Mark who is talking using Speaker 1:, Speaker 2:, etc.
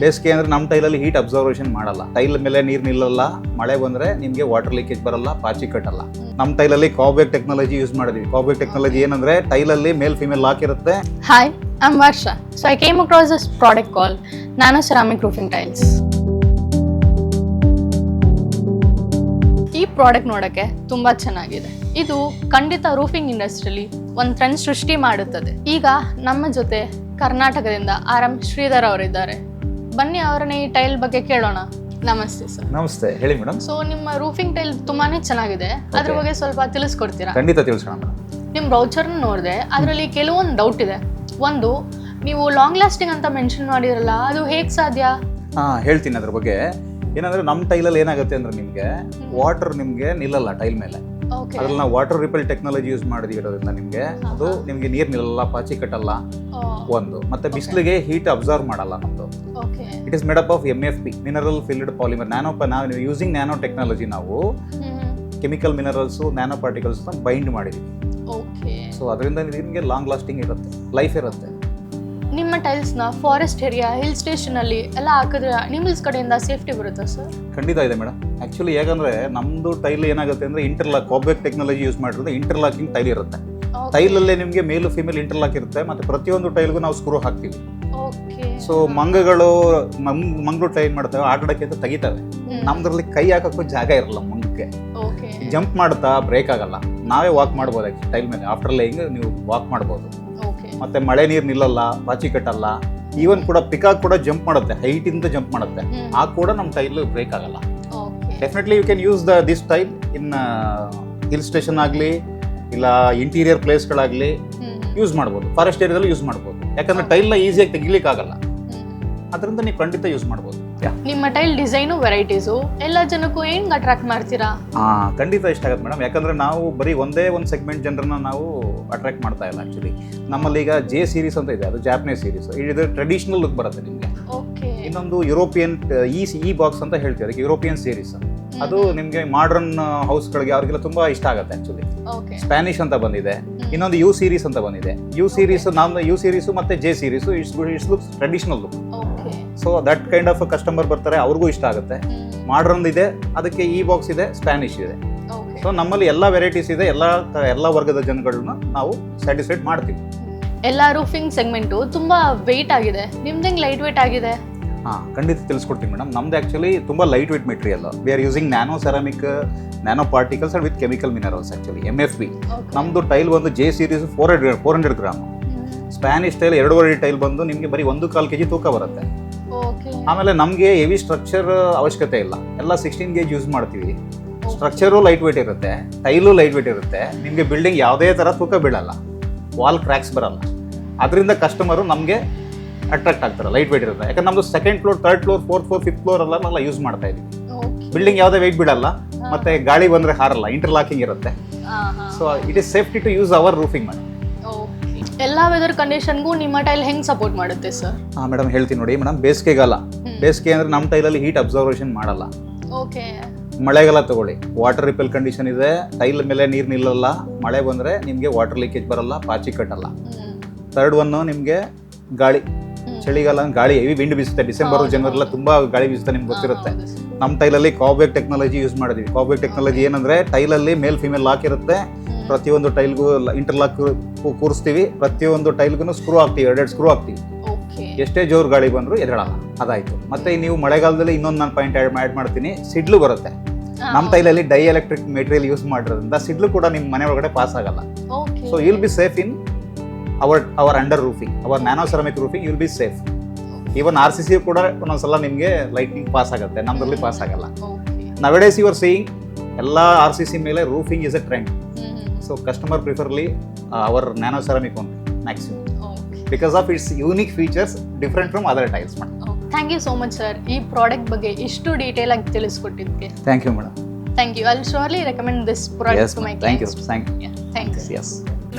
Speaker 1: ಬೇಸಿಗೆ ಅಂದ್ರೆ ನಮ್ಮ ಟೈಲಲ್ಲಿ ಹೀಟ್ ಅಬ್ಸರ್ವೇಷನ್ ಮಾಡಲ್ಲ. ಟೈಲ್ ಮೇಲೆ ನೀರು ನಿಲ್ಲಲ್ಲ, ಮಳೆ ಬಂದ್ರೆ ನಿಮಗೆ ವಾಟರ್ ಲೀಕೇಜ್ ಬರಲ್ಲ, ಪಾಚಿ ಕಟ್ಟಲ್ಲ. ನಮ್ಮ ಟೈಲಲ್ಲಿ ಕಾಬೆಕ್ ಟೆಕ್ನಾಲಜಿ ಯೂಸ್ ಮಾಡಿದ್ವಿ. ಕಾಬೆಕ್ ಟೆಕ್ನಾಲಜಿ ಏನಂದ್ರೆ ಟೈಲಲ್ಲಿ ಮೇಲ್ ಫಿಮೇಲ್ ಲಾಕ್ ಇರುತ್ತೆ.
Speaker 2: Hi I'm Varsha so I came across this product call nano ceramic roofing tiles ಈ ಪ್ರಾಡಕ್ಟ್ ನೋಡಕ್ಕೆ ತುಂಬಾ ಚೆನ್ನಾಗಿದೆ. ಇದು ಖಂಡಿತ ರೂಫಿಂಗ್ ಇಂಡಸ್ಟ್ರಿಲಿ ಒಂದು ಟ್ರೆಂಡ್ ಸೃಷ್ಟಿ ಮಾಡುತ್ತದೆ. ಈಗ ನಮ್ಮ ಜೊತೆ ಕರ್ನಾಟಕದಿಂದ ಆರ್ ಎಂ ಶ್ರೀಧರ್ ಅವರಿದ್ದಾರೆ. ಬನ್ನಿ ಅವರನ್ನ ಈ ಟೈಲ್ ಬಗ್ಗೆ ಕೇಳೋಣ. ನಮಸ್ತೆ ಸರ್
Speaker 1: ನಮಸ್ತೆ. ಹೇಳಿ ಮೇಡಮ್
Speaker 2: ಸೊ ನಿಮ್ಮ ರೂಫಿಂಗ್ ಟೈಲ್ ತುಂಬಾನೇ ಚೆನ್ನಾಗಿದೆ. ಅದ್ರ ಬಗ್ಗೆ ಸ್ವಲ್ಪ ತಿಳಿಸ್ಕೊಡ್ತೀರಾ?
Speaker 1: ಖಂಡಿತ ತಿಳಿಸೋಣ
Speaker 2: ನಿಮ್ಮ ಬ್ರೌಚರ್ನ ನೋಡಿದೆ ಅದರಲ್ಲಿ ಕೆಲವೊಂದು ಡೌಟ್ ಇದೆ. ಒಂದು ನೀವು ಲಾಂಗ್ ಲಾಸ್ಟಿಂಗ್ ಅಂತ ಮೆನ್ಷನ್ ಮಾಡಿರಲ್ಲ ಅದು ಹೇಗೆ ಸಾಧ್ಯ?
Speaker 1: ಹಾ ಹೇಳ್ತೀನಿ ಅದ್ರ ಬಗ್ಗೆ. ಏನಂದ್ರೆ ನಮ್ಮ ಟೈಲಲ್ಲಿ ಏನಾಗುತ್ತೆ ಅಂದ್ರೆ ನಿಮಗೆ ವಾಟರ್ ನಿಮಗೆ ನಿಲ್ಲಲ್ಲ ಟೈಲ್ ಮೇಲೆ. ಅದ್ರಲ್ಲಿ ನಾವು ವಾಟರ್ ರಿಪೆಲ್ ಟೆಕ್ನಾಲಜಿ ಯೂಸ್ ಮಾಡಿದಿರೋದ್ರಿಂದ ನಿಮಗೆ. ಅದು ನಿಮಗೆ ನೀರು ನಿಲ್ಲಲ್ಲ ಪಾಚಿ ಕಟ್ಟಲ್ಲ. ಒಂದು. ಮತ್ತೆ ಬಿಸಿಲಿಗೆ ಹೀಟ್ ಅಬ್ಸರ್ವ್ ಮಾಡಲ್ಲ ನಮ್ಮದು it is made up of M F P mineral filled polymer nano ನಾವು ಯೂಸಿಂಗ್ ನ್ಯಾನೋ ಟೆಕ್ನಾಲಜಿ ನಾವು chemical minerals nano particles bind ಮಾಡಿದ್ವಿ.
Speaker 2: ಓಕೆ
Speaker 1: ಸೊ ಅದರಿಂದ ನಿಮಗೆ ಲಾಂಗ್ ಲಾಸ್ಟಿಂಗ್ ಇರುತ್ತೆ ಲೈಫ್ ಇರುತ್ತೆ.
Speaker 2: ನಿಮ್ಮ ಟೈಲ್ಸ್ನ ಫಾರೆಸ್ಟ್ ಏರಿಯಾ ಹಿಲ್ ಸ್ಟೇಷನ್ ಅಲ್ಲಿ ಎಲ್ಲ ಹಾಕಿದ್ರೆ ನಿಮ್ಸ್ ಕಡೆಯಿಂದ ಸೇಫ್ಟಿ ಬರುತ್ತಾ ಸರ್
Speaker 1: ಖಂಡಿತ ಇದೆ ಮೇಡಮ್ ಆ್ಯಕ್ಚುಲಿ ಹೇಗಂದ್ರೆ ನಮ್ದು ಟೈಲ್ ಏನಾಗುತ್ತೆ ಅಂದ್ರೆ ಇಂಟರ್ಲಾಕ್ ಕಾಬ್ಯಾಕ್ ಟೆಕ್ನಾಲಜಿ ಯೂಸ್ ಮಾಡಿರೋದು ಇಂಟರ್ಲಾಕಿಂಗ್ ಟೈಲ್ ಇರುತ್ತೆ. ಟೈಲಲ್ಲೇ ನಿಮಗೆ ಮೇಲು ಫಿಮೇಲ್ ಇಂಟರ್ಲಾಕ್ ಇರುತ್ತೆ ಮತ್ತೆ ಪ್ರತಿಯೊಂದು ಟೈಲ್ಗೂ ನಾವು ಸ್ಕ್ರೂ ಹಾಕ್ತೀವಿ. ಸೊ ಮಂಗಗಳು ಮಂಗ್ ಟ್ರೈ ಮಾಡ್ತವೆ ಆಟಾಡಕ್ಕೆ ಅಂತ ತೆಗಿತವೆ. ನಮ್ದ್ರಲ್ಲಿ ಕೈ ಹಾಕಕ್ಕೂ ಜಾಗ ಇರಲ್ಲ ಮಂಗಕ್ಕೆ. ಜಂಪ್ ಮಾಡ್ತಾ ಬ್ರೇಕ್ ಆಗಲ್ಲ. ನಾವೇ ವಾಕ್ ಮಾಡ್ಬೋದು ಟೈಲ್ ಮೇಲೆ. ಆಫ್ಟರ್ ಲೈಯಿಂಗ್ ನೀವು ವಾಕ್ ಮಾಡ್ಬೋದು. ಮತ್ತೆ ಮಳೆ ನೀರು ನಿಲ್ಲಲ್ಲ ಬಾಚಿ ಕಟ್ಟಲ್ಲ. ಈವನ್ ಕೂಡ ಪಿಕಾಕ್ ಕೂಡ ಜಂಪ್ ಮಾಡುತ್ತೆ ಹೈಟ್ ಇಂದ ಜಂಪ್ ಮಾಡುತ್ತೆ. ಆ ಕೂಡ ನಮ್ಮ ಟೈಲ್ ಬ್ರೇಕ್ ಆಗಲ್ಲ. Definitely you can use the this tile in hill station ಆಗಲಿ ಇಲ್ಲ ಇಂಟೀರಿಯರ್ ಪ್ಲೇಸ್ಗಳಾಗಲಿ ಯೂಸ್ ಮಾಡ್ಬೋದು. ಫಾರೆಸ್ಟ್ ಏರಿಯಾದಲ್ಲಿ ಯೂಸ್ ಮಾಡ್ಬೋದು. ಯಾಕಂದ್ರೆ ಟೈಲ್ನ ಈಸಿಯಾಗಿ ತೆಗಿಲಿಕ್ಕೆ ಆಗಲ್ಲ ಅದರಿಂದ ನೀವು ಖಂಡಿತ ಯೂಸ್ ಮಾಡ್ಬೋದು.
Speaker 2: ನಿಮ್ಮ ಟೈಲ್ ಡಿಸೈನು ವೆರೈಟೀಸು ಎಲ್ಲ ಜನಕ್ಕೂ ಹೆಂಗ್ ಅಟ್ರಾಕ್ಟ್ ಮಾಡ್ತೀರಾ?
Speaker 1: ಹಾ ಖಂಡಿತ ಇಷ್ಟ ಆಗುತ್ತೆ ಮೇಡಮ್ ಯಾಕಂದ್ರೆ ನಾವು ಬರೀ ಒಂದೇ ಒಂದು ಸೆಗ್ಮೆಂಟ್ ಜನರನ್ನ ನಾವು ಅಟ್ರಾಕ್ಟ್ ಮಾಡ್ತಾ ಇಲ್ಲ ಆಕ್ಚುಲಿ ನಮ್ಮಲ್ಲಿ ಈಗ ಜೆ ಸೀರೀಸ್ ಅಂತ ಇದೆ ಅದು ಜಾಪನೀಸ್ ಸೀರೀಸ್ ಇದು ಟ್ರೆಡಿಷನಲ್ ಲುಕ್ ಬರುತ್ತೆ ನಿಮಗೆ.
Speaker 2: ಓಕೆ
Speaker 1: ಇನ್ನೊಂದು ಯುರೋಪಿಯನ್ ಈ ಈ ಬಾಕ್ಸ್ ಅಂತ ಹೇಳ್ತೀವಿ ಅದಕ್ಕೆ ಯುರೋಪಿಯನ್ ಸೀರೀಸ್ ಅದು ನಿಮಗೆ ಮಾಡರ್ನ್ ಹೌಸ್ಗಳಿಗೆ ಅವ್ರಿಗೆಲ್ಲ ತುಂಬಾ ಇಷ್ಟ ಆಗುತ್ತೆ ಆಕ್ಚುಲಿ
Speaker 2: ಓಕೆ
Speaker 1: ಸ್ಪ್ಯಾನಿಷ್ ಅಂತ ಬಂದಿದೆ. ಇನ್ನೊಂದು ಯು ಸೀರೀಸ್ ಅಂತ ಬಂದಿದೆ. ಯು ಸೀರೀಸ್ ನಾನು ಯು ಸೀರೀಸು ಮತ್ತೆ J series it's it's looks traditional look so that kind of customer ಬರ್ತಾರೆ ಅವ್ರಿಗೂ ಇಷ್ಟ ಆಗುತ್ತೆ. ಮಾಡ್ರನ್ ಇದೆ ಅದಕ್ಕೆ ಈ ಬಾಕ್ಸ್ ಇದೆ ಸ್ಪ್ಯಾನಿಷ್ ಇದೆ. ಸೊ ನಮ್ಮಲ್ಲಿ ಎಲ್ಲ ವೆರೈಟೀಸ್ ಇದೆ ಎಲ್ಲ ಎಲ್ಲ ವರ್ಗದ ಜನಗಳನ್ನ ನಾವು ಸ್ಯಾಟಿಸ್ಫೈಡ್ ಮಾಡ್ತೀವಿ.
Speaker 2: ಎಲ್ಲ ರೂಫಿಂಗ್ ಸೆಗ್ಮೆಂಟು ತುಂಬಾ ವೆಯ್ಟ್ ಆಗಿದೆ. ನಿಮ್ದು ಹೆಂಗ್ ಲೈಟ್ ವೆಯ್ಟ್ ಆಗಿದೆ?
Speaker 1: ಹಾಂ ಖಂಡಿತ ತಿಳಿಸ್ಕೊಡ್ತೀನಿ ಮೇಡಮ್. ನಮ್ದು ಆ್ಯಕ್ಚುಲಿ ತುಂಬ light weight material we are using nano ceramic nano particles and with chemical minerals actually M F B ನಮ್ಮದು ಟೈಲ್ ಬಂದು J series four hundred four hundred gram Spanish tile ಎರಡೂವರೆ tile ಬಂದು ನಿಮಗೆ ಬರೀ ಒಂದು ಕಾಲು K G ತೂಕ ಬರುತ್ತೆ. ಆಮೇಲೆ ನಮಗೆ ಹೆವಿ ಸ್ಟ್ರಕ್ಚರ್ ಅವಶ್ಯಕತೆ ಇಲ್ಲ. ಎಲ್ಲ ಸಿಕ್ಸ್ಟೀನ್ ಗೇಜ್ ಯೂಸ್ ಮಾಡ್ತೀವಿ. ಸ್ಟ್ರಕ್ಚರು ಲೈಟ್ ವೇಟ್ ಇರುತ್ತೆ. ಟೈಲು ಲೈಟ್ ವೇಟ್ ಇರುತ್ತೆ. ನಿಮಗೆ ಬಿಲ್ಡಿಂಗ್ ಯಾವುದೇ ಥರ ತೂಕ ಬೀಳಲ್ಲ. ವಾಲ್ ಕ್ರ್ಯಾಕ್ಸ್ ಬರಲ್ಲ. ಅದರಿಂದ ಕಸ್ಟಮರು ನಮಗೆ ಅಟ್ರಾಕ್ಟ್ ಆಗ್ತಾರೆ ಲೈಟ್ ವೇಟ್ ಇರುತ್ತೆ. ಯಾಕಂದ್ರೆ ನಮ್ದು second floor third floor fourth floor fifth floor ಎಲ್ಲ ನಾವು ಯೂಸ್ ಮಾಡ್ತಾ ಇದೀವಿ. ಬಿಲ್ಡಿಂಗ್ ಯಾವುದೇ ವೆಯ್ಟ್ ಬಿಡಲ್ಲ ಮತ್ತೆ ಗಾಳಿ ಬಂದ್ರೆ ಹಾರಲ್ಲ ಇಂಟರ್ಲಾಕಿಂಗ್ ಇರುತ್ತೆ. So it is safety to use our roofing ಮಾಡಿ
Speaker 2: ಎಲ್ಲ ವೆದರ್ ಕಂಡೀಷನ್ಗೂ ನಿಮ್ಮ ಟೈಲ್ ಹೆಂಗ್ ಸಪೋರ್ಟ್ ಮಾಡುತ್ತೆ ಸರ್
Speaker 1: ಹಾಂ ಮೇಡಮ್ ಹೇಳ್ತೀನಿ ನೋಡಿ ಮೇಡಮ್ ಬೇಸಿಗೆಗಾಲ. ಬೇಸಿಗೆ ಅಂದ್ರೆ ನಮ್ಮ ಟೈಲಲ್ಲಿ ಹೀಟ್ ಅಬ್ಸರ್ವೇಷನ್ ಮಾಡಲ್ಲ.
Speaker 2: ಓಕೆ
Speaker 1: ಮಳೆಗಾಲ ತಗೊಳ್ಳಿ. ವಾಟರ್ ರಿಪೆಲ್ ಕಂಡೀಷನ್ ಇದೆ ಟೈಲ್ ಮೇಲೆ ನೀರು ನಿಲ್ಲಲ್ಲ. ಮಳೆ ಬಂದರೆ ನಿಮಗೆ ವಾಟರ್ ಲೀಕೇಜ್ ಬರಲ್ಲ ಪಾಚಿ ಕಟ್ಟಲ್ಲ. ಥರ್ಡ್ ಒನ್ನು ನಿಮಗೆ ಗಾಳಿ. ಚಳಿಗಾಲ ಗಾಳಿ ಹೆವಿ ವಿಂಡ್ ಬೀಸುತ್ತೆ. ಡಿಸೆಂಬರ್ ಜನವರಿ ಎಲ್ಲ ತುಂಬಾ ಗಾಳಿ ಬೀಸುತ್ತೆ ನಿಮ್ಗೆ ಗೊತ್ತಿರುತ್ತೆ. ನಮ್ಮ ಟೈಲಲ್ಲಿ ಕಾಬೆಕ್ ಟೆಕ್ನಾಲಜಿ ಯೂಸ್ ಮಾಡಿದ್ವಿ. ಕಾಬೆಕ್ ಟೆಕ್ನಾಲಜಿ ಏನಂದ್ರೆ ಟೈಲಲ್ಲಿ ಮೇಲ್ ಫಿಮೇಲ್ ಲಾಕ್ ಇರುತ್ತೆ. ಪ್ರತಿಯೊಂದು ಟೈಲ್ಗೂ ಇಂಟರ್ಲಾಕ್ ಕೂರಿಸ್ತೀವಿ. ಪ್ರತಿಯೊಂದು ಟೈಲ್ಗೂ ಸ್ಕ್ರೂ ಹಾಕ್ತೀವಿ. ಎರಡೆರಡು ಸ್ಕ್ರೂ ಹಾಕ್ತೀವಿ. ಎಷ್ಟೇ ಜೋರು ಗಾಳಿ ಬಂದರೂ ಎದಳಲ್ಲ ಅದಾಯ್ತು. ಮತ್ತೆ ನೀವು ಮಳೆಗಾಲದಲ್ಲಿ ಇನ್ನೊಂದು ನಾನು ಪಾಯಿಂಟ್ ಆ್ಯಡ್ ಮಾಡ್ತೀನಿ. ಸಿಡ್ಲು ಬರುತ್ತೆ. ನಮ್ಮ ತೈಲಲ್ಲಿ ಡೈ ಎಲೆಕ್ಟ್ರಿಕ್ ಮೆಟೀರಿಯಲ್ ಯೂಸ್ ಮಾಡಿರೋದ್ರಿಂದ ಸಿಡ್ಲು ಕೂಡ ನಿಮ್ಮ ಮನೆ ಒಳಗಡೆ ಪಾಸ್ ಆಗಲ್ಲ. So it'll be safe in our our under roofing our nano ceramic roofing will be safe even R C C ಕೂಡ ಒಂದೊಂದ್ಸಲ ನಿಮಗೆ ಲೈಟಿಂಗ್ ಪಾಸ್ ಆಗುತ್ತೆ ನಮ್ಮದ್ರಲ್ಲಿ ಪಾಸ್ ಆಗಲ್ಲ. ನವೆಡೇಸ್ ಯುವರ್ ಸೇಯಿಂಗ್ ಎಲ್ಲ ಆರ್ ಸಿ ಸಿ ಮೇಲೆ roofing is a trend so customer preferably our nano ceramic one maximum because of its unique features different from other tiles madam
Speaker 2: thank you so much sir ಈ product ಬಗ್ಗೆ ಇಷ್ಟು detail ಆಗಿ ತಿಳಿಸ್ಕೊಟ್ಟಿದ್ದಕ್ಕೆ.
Speaker 1: Thank you madam
Speaker 2: thank you I surely recommend this product to my
Speaker 1: thank you thank you
Speaker 2: thank you
Speaker 1: yes